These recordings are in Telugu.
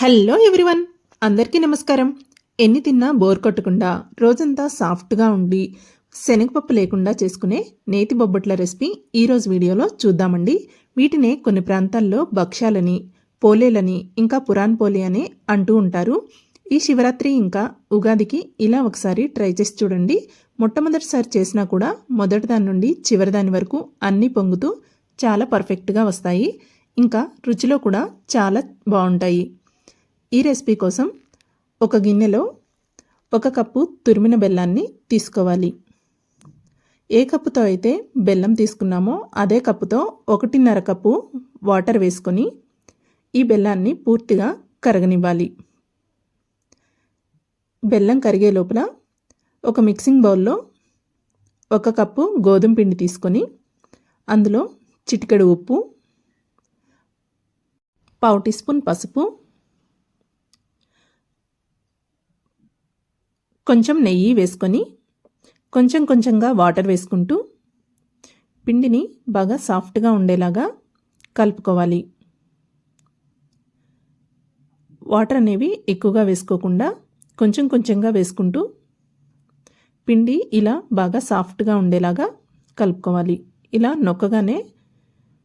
Hello everyone. అందరికీ నమస్కారం. ఎన్ని తిన్నా బోర్ కొట్టకుండా రోజంతా సాఫ్ట్గా ఉండి శనగపప్పు లేకుండా చేసుకునే నేతి బొబ్బట్ల రెసిపీ ఈరోజు వీడియోలో చూద్దామండి. వీటినే కొన్ని ప్రాంతాల్లో భక్ష్యాలని పోలేలని ఇంకా పురాన్ పోలే అని అంటూ ఉంటారు. ఈ శివరాత్రి ఇంకా ఉగాదికి ఇలా ఒకసారి ట్రై చేసి చూడండి. మొట్టమొదటిసారి చేసినా కూడా మొదటి దాని నుండి చివరి దాని వరకు అన్నీ పొంగుతూ చాలా పర్ఫెక్ట్గా వస్తాయి. ఇంకా రుచిలో కూడా చాలా బాగుంటాయి. ఈ రెసిపీ కోసం ఒక గిన్నెలో ఒక కప్పు తురిమిన బెల్లాన్ని తీసుకోవాలి. ఏ కప్పుతో అయితే బెల్లం తీసుకున్నామో అదే కప్పుతో ఒకటిన్నర కప్పు వాటర్ వేసుకొని ఈ బెల్లాన్ని పూర్తిగా కరగనివ్వాలి. బెల్లం కరిగే లోపల ఒక మిక్సింగ్ బౌల్లో ఒక కప్పు గోధుమ పిండి తీసుకొని అందులో చిటికెడు ఉప్పు పావు టీ స్పూన్ పసుపు కొంచెం నెయ్యి వేసుకొని కొంచెం కొంచెంగా వాటర్ వేసుకుంటూ పిండిని బాగా సాఫ్ట్గా ఉండేలాగా కలుపుకోవాలి. వాటర్ అనేవి ఎక్కువగా వేసుకోకుండా కొంచెం కొంచెంగా వేసుకుంటూ పిండి ఇలా బాగా సాఫ్ట్గా ఉండేలాగా కలుపుకోవాలి. ఇలా నొక్కగానే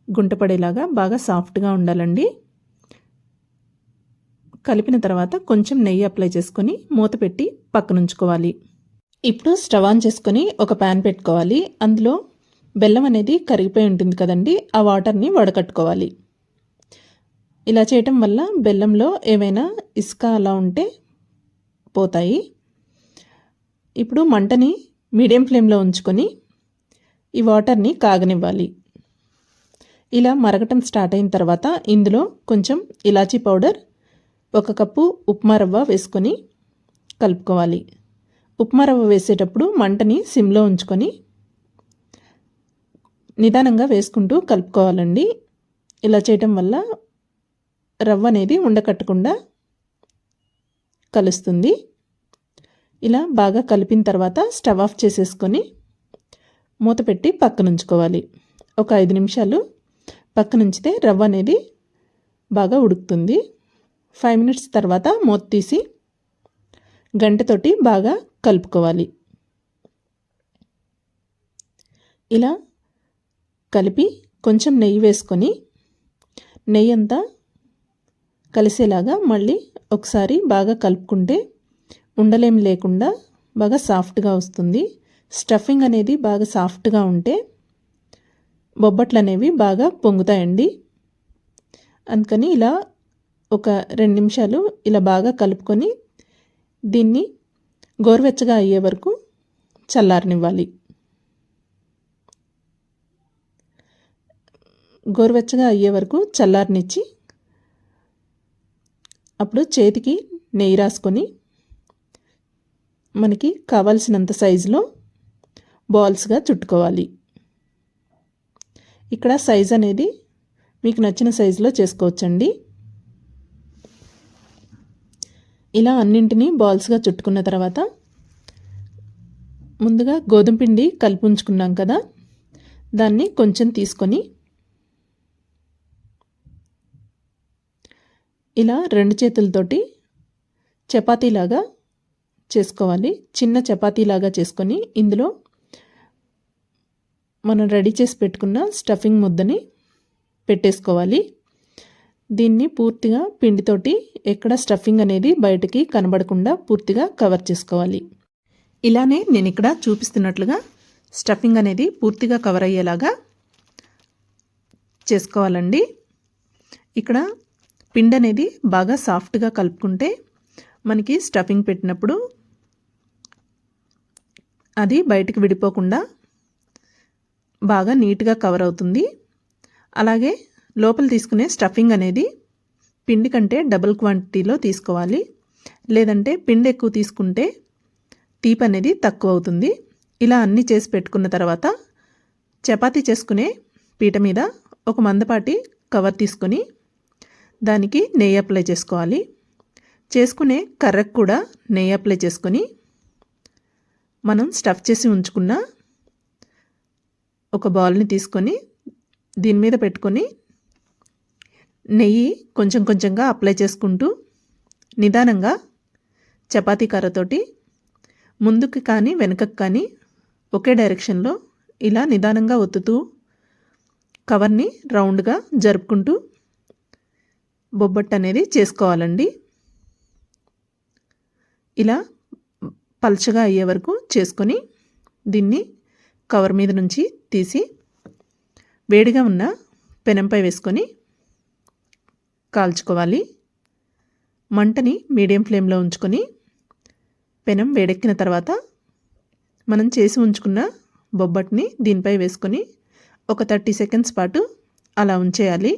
గుంటపడేలాగా బాగా సాఫ్ట్గా ఉండాలండి. కలిపిన తర్వాత కొంచెం నెయ్యి అప్లై చేసుకొని మూత పెట్టి పక్కనుంచుకోవాలి. ఇప్పుడు స్టవ్ ఆన్ చేసుకొని ఒక ప్యాన్ పెట్టుకోవాలి. అందులో బెల్లం అనేది కరిగిపోయి ఉంటుంది కదండి ఆ వాటర్ని వడకట్టుకోవాలి. ఇలా చేయటం వల్ల బెల్లంలో ఏమైనా ఇసుక అలా ఉంటే పోతాయి. ఇప్పుడు మంటని మీడియం ఫ్లేమ్లో ఉంచుకొని ఈ వాటర్ని కాగనివ్వాలి. ఇలా మరగటం స్టార్ట్ అయిన తర్వాత ఇందులో కొంచెం ఇలాచీ పౌడర్ ఒక కప్పు ఉప్మా రవ్వ వేసుకొని కలుపుకోవాలి. ఉప్మా రవ్వ వేసేటప్పుడు మంటని సిమ్లో ఉంచుకొని నిదానంగా వేసుకుంటూ కలుపుకోవాలండి. ఇలా చేయటం వల్ల రవ్వ అనేది ఉండకట్టకుండా కలుస్తుంది. ఇలా బాగా కలిపిన తర్వాత స్టవ్ ఆఫ్ చేసేసుకొని మూత పెట్టి పక్కనుంచుకోవాలి. ఒక ఐదు నిమిషాలు పక్కనుంచితే రవ్వ అనేది బాగా ఉడుకుతుంది. ఫైవ్ మినిట్స్ తర్వాత మూత తీసి గంటతోటి బాగా కలుపుకోవాలి. ఇలా కలిపి కొంచెం నెయ్యి వేసుకొని నెయ్యి అంతా కలిసేలాగా మళ్ళీ ఒకసారి బాగా కలుపుకుంటే ఉండలేం లేకుండా బాగా సాఫ్ట్గా వస్తుంది. స్టఫింగ్ అనేది బాగా సాఫ్ట్గా ఉంటే బొబ్బట్లు అనేవి బాగా పొంగుతాయండి. అందుకని ఇలా ఒక రెండు నిమిషాలు ఇలా బాగా కలుపుకొని దీన్ని గోరువెచ్చగా అయ్యే వరకు చల్లారనివ్వాలి. గోరువెచ్చగా అయ్యే వరకు చల్లారనిచ్చి అప్పుడు చేతికి నెయ్యి రాసుకొని మనకి కావాల్సినంత సైజులో బాల్స్గా చుట్టుకోవాలి. ఇక్కడ సైజ్ అనేది మీకు నచ్చిన సైజులో చేసుకోవచ్చండి. ఇలా అన్నింటినీ బాల్స్గా చుట్టుకున్న తర్వాత ముందుగా గోధుమ పిండి కలిపి ఉంచుకున్నాం కదా దాన్ని కొంచెం తీసుకొని ఇలా రెండు చేతులతోటి చపాతీలాగా చేసుకోవాలి. చిన్న చపాతీలాగా చేసుకొని ఇందులో మనం రెడీ చేసి పెట్టుకున్న స్టఫింగ్ ముద్దని పెట్టేసుకోవాలి. దీన్ని పూర్తిగా పిండితోటి ఎక్కడ స్టఫింగ్ అనేది బయటకి కనబడకుండా పూర్తిగా కవర్ చేసుకోవాలి. ఇలానే నేను ఇక్కడ చూపిస్తున్నట్లుగా స్టఫింగ్ అనేది పూర్తిగా కవర్ అయ్యేలాగా చేసుకోవాలండి. ఇక్కడ పిండి అనేది బాగా సాఫ్ట్గా కలుపుకుంటే మనకి స్టఫింగ్ పెట్టినప్పుడు అది బయటికి విడిపోకుండా బాగా నీట్గా కవర్ అవుతుంది. అలాగే లోపల తీసుకునే స్టఫింగ్ అనేది పిండి కంటే డబుల్ క్వాంటిటీలో తీసుకోవాలి. లేదంటే పిండి ఎక్కువ తీసుకుంటే తీపి అనేది తక్కువ అవుతుంది. ఇలా అన్నీ చేసి పెట్టుకున్న తర్వాత చపాతీ చేసుకునే పీట మీద ఒక మందపాటి కవర్ తీసుకొని దానికి నెయ్యి అప్లై చేసుకోవాలి. చేసుకునే కర్రకు కూడా నెయ్యి అప్లై చేసుకొని మనం స్టఫ్ చేసి ఉంచుకున్న ఒక బాల్ని తీసుకొని దీని మీద పెట్టుకొని నెయ్యి కొంచెం కొంచెంగా అప్లై చేసుకుంటూ నిదానంగా చపాతీ కర్రతోటి ముందుకు కానీ వెనుకకు కానీ ఒకే డైరెక్షన్లో ఇలా నిదానంగా ఒత్తుతూ కవర్ని రౌండ్గా జరుపుకుంటూ బొబ్బట్టు అనేది చేసుకోవాలండి. ఇలా పల్చగా అయ్యే వరకు చేసుకొని దీన్ని కవర్ మీద నుంచి తీసి వేడిగా ఉన్న పెనంపై వేసుకొని కాల్చుకోవాలి. మంటని మీడియం ఫ్లేమ్లో ఉంచుకొని పెనం వేడెక్కిన తర్వాత మనం చేసి ఉంచుకున్న బొబ్బట్ని దీనిపై వేసుకొని ఒక థర్టీ సెకండ్స్ పాటు అలా ఉంచేయాలి.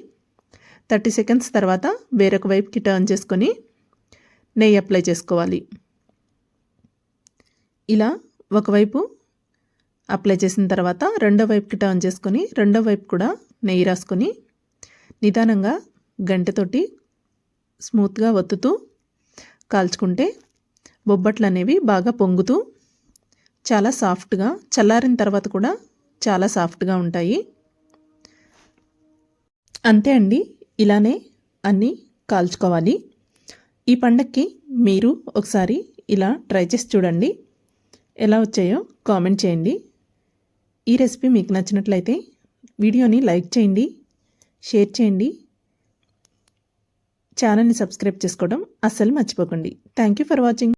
థర్టీ సెకండ్స్ తర్వాత వేరొక వైపుకి టర్న్ చేసుకొని నెయ్యి అప్లై చేసుకోవాలి. ఇలా ఒకవైపు అప్లై చేసిన తర్వాత రెండో వైపుకి టర్న్ చేసుకొని రెండో వైపు కూడా నెయ్యి రాసుకొని నిదానంగా గంటెతోటి స్మూత్గా ఒత్తుతూ కాల్చుకుంటే బొబ్బట్లు అనేవి బాగా పొంగుతూ చాలా సాఫ్ట్గా చల్లారిన తర్వాత కూడా చాలా సాఫ్ట్గా ఉంటాయి. అంతే అండి. ఇలానే అన్నీ కాల్చుకోవాలి. ఈ పండక్కి మీరు ఒకసారి ఇలా ట్రై చేసి చూడండి. ఎలా వచ్చాయో కామెంట్ చేయండి. ఈ రెసిపీ మీకు నచ్చినట్లయితే వీడియోని లైక్ చేయండి షేర్ చేయండి. ఛానల్ని సబ్స్క్రైబ్ చేసుకోవడం అస్సలు మర్చిపోకండి. Thank you for watching